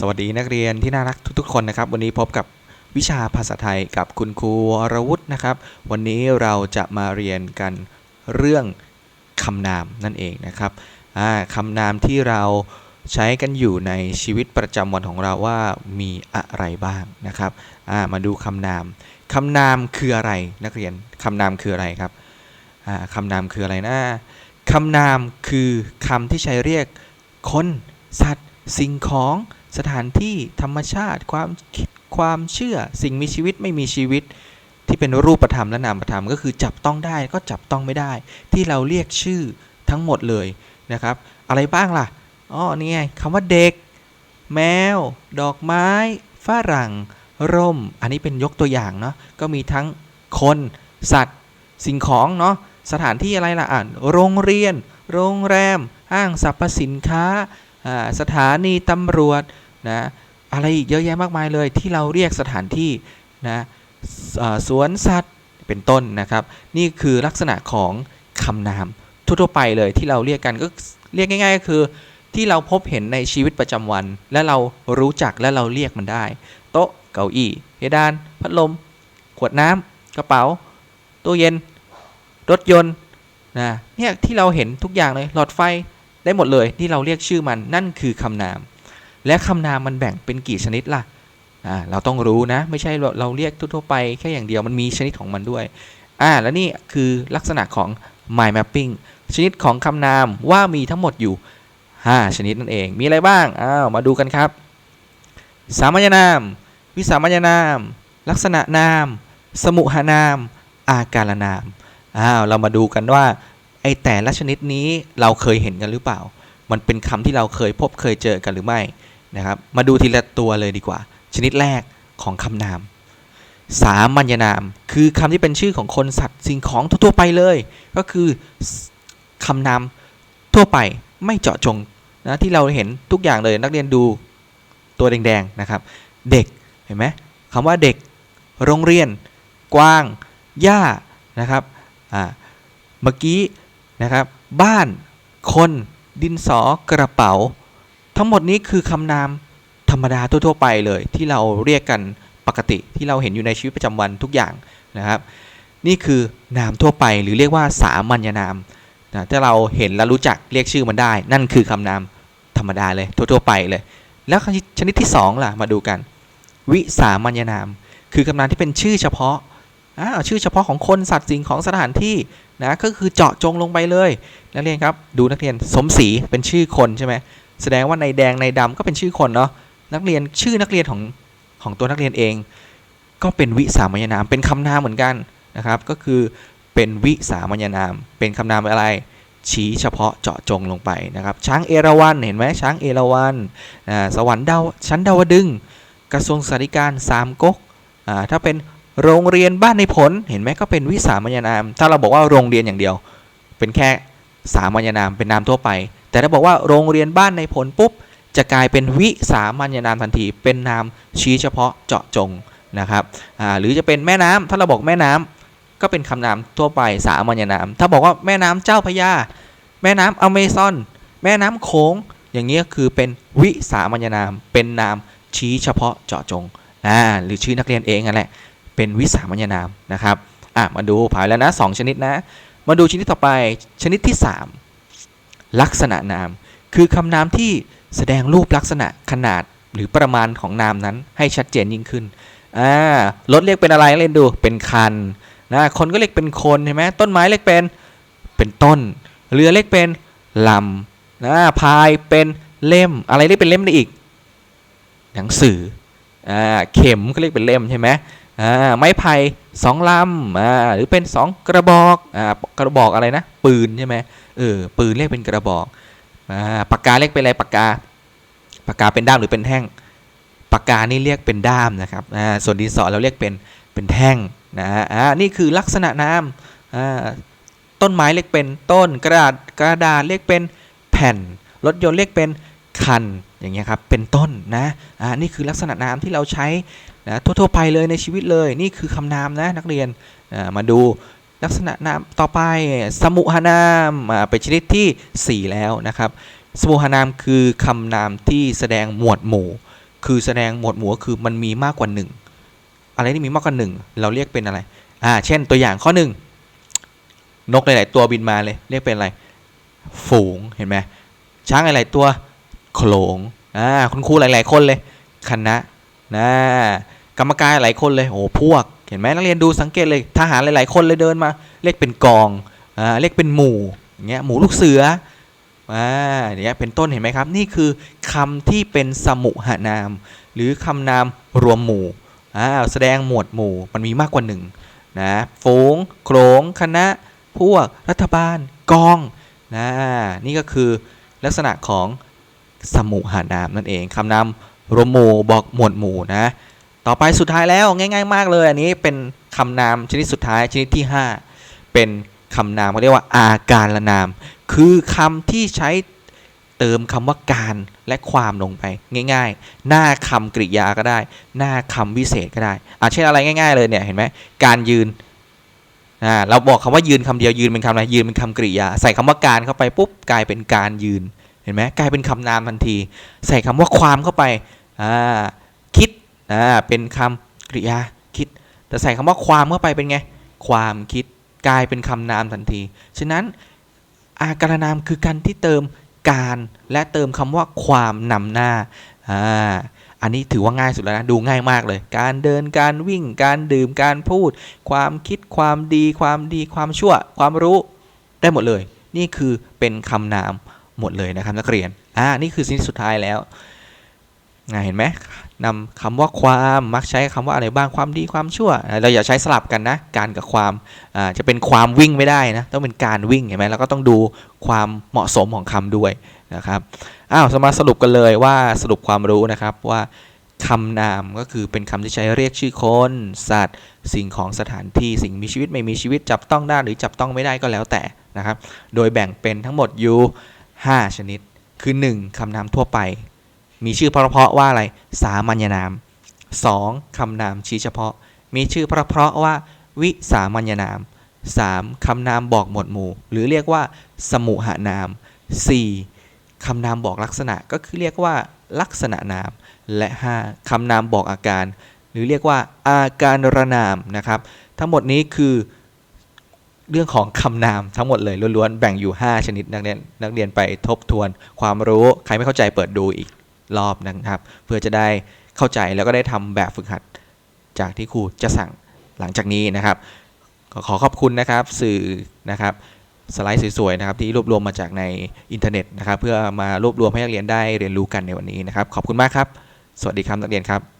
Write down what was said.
สวัสดีนักเรียนที่น่ารักทุกๆ คนนะครับ วันนี้พบกับวิชาภาษาไทยกับคุณครูวรวุฒินะครับ วันนี้เราจะมาเรียนกันเรื่องคำนามนั่นเองนะครับคำนามที่เราใช้กันอยู่ในชีวิตประจำวันของเราว่ามีอะไรบ้างนะครับามาดูคำนามคำนามคืออะไรนักเรียนคำนามคืออะไรครับคำนามคืออะไรนะคำนามคือคำที่ใช้เรียกคน สัตว์ สิ่งของ สถานที่ธรรมชาติ ความคิดความเชื่อสิ่งมีชีวิตไม่มีชีวิต ที่เป็นรูปธรรมและนามธรรมก็คือจับต้องได้ก็จับต้องไม่ได้ ที่เราเรียกชื่อทั้งหมดเลยนะครับ อะไรบ้างล่ะอ๋อนี่ไงคำว่าเด็ก แมว ดอกไม้ฝรั่ง ร่ม อันนี้เป็นยกตัวอย่างเนาะก็มีทั้งคน สัตว์ สิ่งของเนาะสถานที่อะไรล่ะอ่านโรงเรียน โรงแรม ห้างสรรพสินค้าอ่าสถานีตำรวจ นะอะไรอีกเยอะแยะมากมายเลยที่เราเรียกสถานที่นะสวนสัตว์เป็นต้นนะครับ นี่คือลักษณะของคำนามทั่วไปเลยที่เราเรียกกันก็เรียกง่าย ๆ ก็คือ ที่เราพบเห็นในชีวิตประจำวัน และเรารู้จักและเราเรียกมันได้ โต๊ะเก้าอี้เพดาน พัดลม ขวดน้ำกระเป๋าตู้เย็น รถยนต์นะเนี่ยที่เราเห็นทุกอย่างเลยหลอดไฟได้หมดเลยที่เราเรียกชื่อมันนั่นคือคำนาม และคำนามมันแบ่งเป็นกี่ชนิดล่ะอ่าเราต้องรู้นะ ไม่ใช่เราเราเรียกทั่วไปแค่อย่างเดียวมันมีชนิดของมันด้วยอ่าและนี่คือลักษณะของ mind mapping ชนิดของคำนามว่ามีทั้งหมดอยู่ 5 ชนิดนั่นเอง มีอะไรบ้างอ้าวมาดูกันครับ สามัญนาม วิสามัญนาม ลักษณะนาม สมุหนาม อาการนามอ้าวเรามาดูกันว่าไอแต่ละชนิดนี้เราเคยเห็นกันหรือเปล่า มันเป็นคำที่เราเคยพบเคยเจอกันหรือไม่ นะครับ มาดูทีละตัวเลยดีกว่า ชนิดแรกของคำนาม สามัญนาม คือคำที่เป็นชื่อของคนสัตว์สิ่งของทั่วไปเลย ก็คือคำนามทั่วไปไม่เจาะจงนะที่เราเห็นทุกอย่างเลยนักเรียนดูตัวแดงๆนะครับ เด็กเห็นไหมคำว่าเด็กโรงเรียน กว้างหญ้านะครับเมื่อกี้นะครับ บ้าน คน ดินสอกระเป๋า ทั้งหมดนี้คือคำนามธรรมดาทั่ว ๆ ไปเลย ที่เราเรียกกันปกติที่เราเห็นอยู่ในชีวิตประจำวันทุกอย่างนะครับ นี่คือนามทั่วไปหรือเรียกว่าสามัญนามนะถ้าเราเห็นและรู้จักเรียกชื่อมันได้ นั่นคือคำนามธรรมดาเลยทั่ว ๆ ไปเลย แล้วชนิดที่สองล่ะมาดูกัน วิสามัญนาม คือคำนามที่เป็นชื่อเฉพาะอ้าวชื่อเฉพาะของคนสัตว์สิ่งของสถานที่นะก็คือเจาะจงลงไปเลยนักเรียนครับ ดูนักเรียนสมศรีเป็นชื่อคนใช่ไหม แสดงว่าในแดงในดำก็เป็นชื่อคนเนาะนักเรียนชื่อนักเรียนของของตัวนักเรียนเอง ก็เป็นวิสามัญนามเป็นคำนามเหมือนกันนะครับ ก็คือเป็นวิสามัญนาม เป็นคำนามอะไร ชี้เฉพาะเจาะจงลงไปนะครับ ช้างเอราวัณเห็นไหมช้างเอราวัณอ่าสวรรค์ดาวชั้นดาวดึงกระทรวงสาธารณการสามก๊กอ่าถ้าเป็นโรงเรียนบ้านในผลเห็นไหมก็เป็นวิสามัญนาม ถ้าเราบอกว่าโรงเรียนอย่างเดียว เป็นแค่สามัญนามเป็นนามทั่วไป แต่ถ้าบอกว่าโรงเรียนบ้านในผลปุ๊บ จะกลายเป็นวิสามัญนามทันที เป็นนามชี้เฉพาะเจาะจงนะครับหรือจะเป็นแม่น้ำถ้าเราบอกแม่น้ำก็เป็นคำนามทั่วไปสามัญนาม ถ้าบอกว่าแม่น้ำเจ้าพยา แม่น้ำอเมซอน แม่น้ำโขงอย่างนี้ยคือเป็นวิสามัญนาม เป็นนามชี้เฉพาะเจาะจงอ่าหรือชื่อนักเรียนเองนั่นแหละเป็นวิสามัญนามนะครับอะมาดูผ่านแล้วนะสองชนิดนะ มาดูชนิดต่อไปชนิดที่ 3 ลักษณะนาม คือคำนามที่แสดงรูปลักษณะขนาดหรือประมาณของนามนั้นให้ชัดเจนยิ่งขึ้นอ่ารถเรียกเป็นอะไรเล่นดูเป็นคันนะคนก็เรียกเป็นคนเห็นไหมต้นไม้เรียกเป็นเป็นต้น เรือเรียกเป็นลำนะพายเป็นเล่มอะไรเรียกเป็นเล่มได้อีก หนังสืออ่าเข็มก็เรียกเป็นเล่มใช่ไหม อ่าไม้ไผ่สองลำอ่าหรือเป็นสองกระบอกอ่ากระบอกอะไรนะ ปืนใช่ไหมเออปืนเรียกเป็นกระบอกอ่าปากกาเรียกเป็นอะไรปากกาปากกาเป็นด้ามหรือเป็นแท่งปากกานี่เรียกเป็นด้ามนะครับอ่าส่วนดินสอเราเรียกเป็นเป็นแท่งนะอ่านี่คือลักษณะนามอ่าต้นไม้เรียกเป็นต้นกระดาษกระดาษเรียกเป็นแผ่น รถยนต์เรียกเป็นคันอย่างเงี้ยครับเป็นต้นนะอ่านี่คือลักษณะนามที่เราใช้ นะทั่วๆไปเลยในชีวิตเลยนี่คือคำนามนะนักเรียนมาดูลักษณะนามต่อไปสมุหนามเป็นชนิดทีสี่4 แล้วนะครับ สมุหนามคือคำนามที่แสดงหมวดหมู่ คือแสดงหมวดหมู่คือมันมีมากกว่าหนึ่งอะไรที่มีมากกว่าหนึ่งเราเรียกเป็นอะไรอ่าเช่นตัวอย่างข้อหนึ่งนกหลาย ๆ ตัวบินมาเลยเรียกเป็นอะไร ฝูงเห็นไหมช้างหลาย ๆ ตัวโขลงอ่าคุณครูหลาย ๆ คนเลยคณะนะ กรรมการหลายคนเลยโอ้พวก เห็นไหมนักเรียนดูสังเกตเลยทหารหลาย ๆ คนเลยเดินมาเรียกเป็นกองอ่าเรียกเป็นหมู่อย่างเงี้ยหมู่ลูกเสืออ่าอย่างเงี้ยเป็นต้นเห็นไหมครับ นี่คือคำที่เป็นสมุหนาม หรือคำนามรวมหมู่อ่าแสดงหมวดหมู่มันมีมากกว่าหนึ่งนะฝูงโขลงคณะ พวก รัฐบาล กองนะนี่ก็คือลักษณะของสมุหานามนั่นเองคำนามรวมหมู่บอกหมวดหมู่นะ ต่อไปสุดท้ายแล้วง่าย ๆ มากเลย อันนี้เป็นคำนามชนิดสุดท้ายชนิดที่ 5 เป็นคำนามเขาเรียกว่าอาการละนาม คือคำที่ใช้เติมคำว่าการและความลงไปง่าย ๆ หน้าคำกริยาก็ได้ หน้าคำวิเศษก็ได้อาเช่นอะไรง่าย ๆ เลยเนี่ยเห็นไหมการยืนอ่าเราบอกคำว่ายืนคำเดียวยืนเป็นคำอะไรยืนเป็นคำกริยา ใส่คำว่าการเข้าไปปุ๊บกลายเป็นการยืนเห็นไหมกลายเป็นคำนามทันที ใส่คำว่าความเข้าไปอ่า อ่าเป็นคำกริยาคิด แต่ใส่คำว่าความเข้าไปเป็นไง ความคิดกลายเป็นคำนามทันที ฉะนั้นอาการนามคือการที่เติมการและเติมคำว่าความนำหน้าอ่าอันนี้ถือว่าง่ายสุดแล้วนะ ดูง่ายมากเลย การเดินการวิ่งการดื่มการพูด ความคิดความดี ความดีความชั่ว ความรู้ได้หมดเลย นี่คือเป็นคำนามหมดเลยนะครับนักเรียนอ่านี่คือสิ่งสุดท้ายแล้วเห็นไหม นำคำว่าความมักใช้คำว่าอะไรบ้างความดีความชั่ว เราอย่าใช้สลับกันนะ การกับความจะเป็นความวิ่งไม่ได้นะ ต้องเป็นการวิ่งเห็นไหมแล้วก็ต้องดูความเหมาะสมของคำด้วยนะครับอ้าวสมาสรุปกันเลยว่าสรุปความรู้นะครับว่าคำนามก็คือเป็นคำที่ใช้เรียกชื่อคน สัตว์ สิ่งของสถานที่สิ่งมีชีวิตไม่มีชีวิตจับต้องได้หรือจับต้องไม่ได้ก็แล้วแต่นะครับ โดยแบ่งเป็นทั้งหมดอยู่ 5 ชนิด คือ 1. คำนามทั่วไป มีชื่อเพราะๆว่าอะไร สามัญนาม 2. คำนามชี้เฉพาะ มีชื่อเพราะๆว่า วิสามัญนาม 3. คำนามบอกหมวดหมู่ หรือเรียกว่า สมุหนาม 4. คำนามบอกลักษณะก็คือเรียกว่า ลักษณะนาม และ 5. คำนามบอกอาการ หรือเรียกว่า อาการระนามนะครับ ทั้งหมดนี้คือเรื่องของคำนามทั้งหมดเลยล้วนๆ แบ่งอยู่ 5 ชนิดนักเรียนนักเรียนไปทบทวนความรู้ ใครไม่เข้าใจเปิดดูอีก รอบนะครับ เพื่อจะได้เข้าใจแล้วก็ได้ทำแบบฝึกหัดจากที่ครูจะสั่งหลังจากนี้นะครับขอขอบคุณนะครับสื่อนะครับสไลด์สวยๆนะครับที่รวบรวมมาจากในอินเทอร์เน็ตนะครับ เพื่อมารวบรวมให้นักเรียนได้เรียนรู้กันในวันนี้นะครับ ขอบคุณมากครับ สวัสดีครับนักเรียนครับ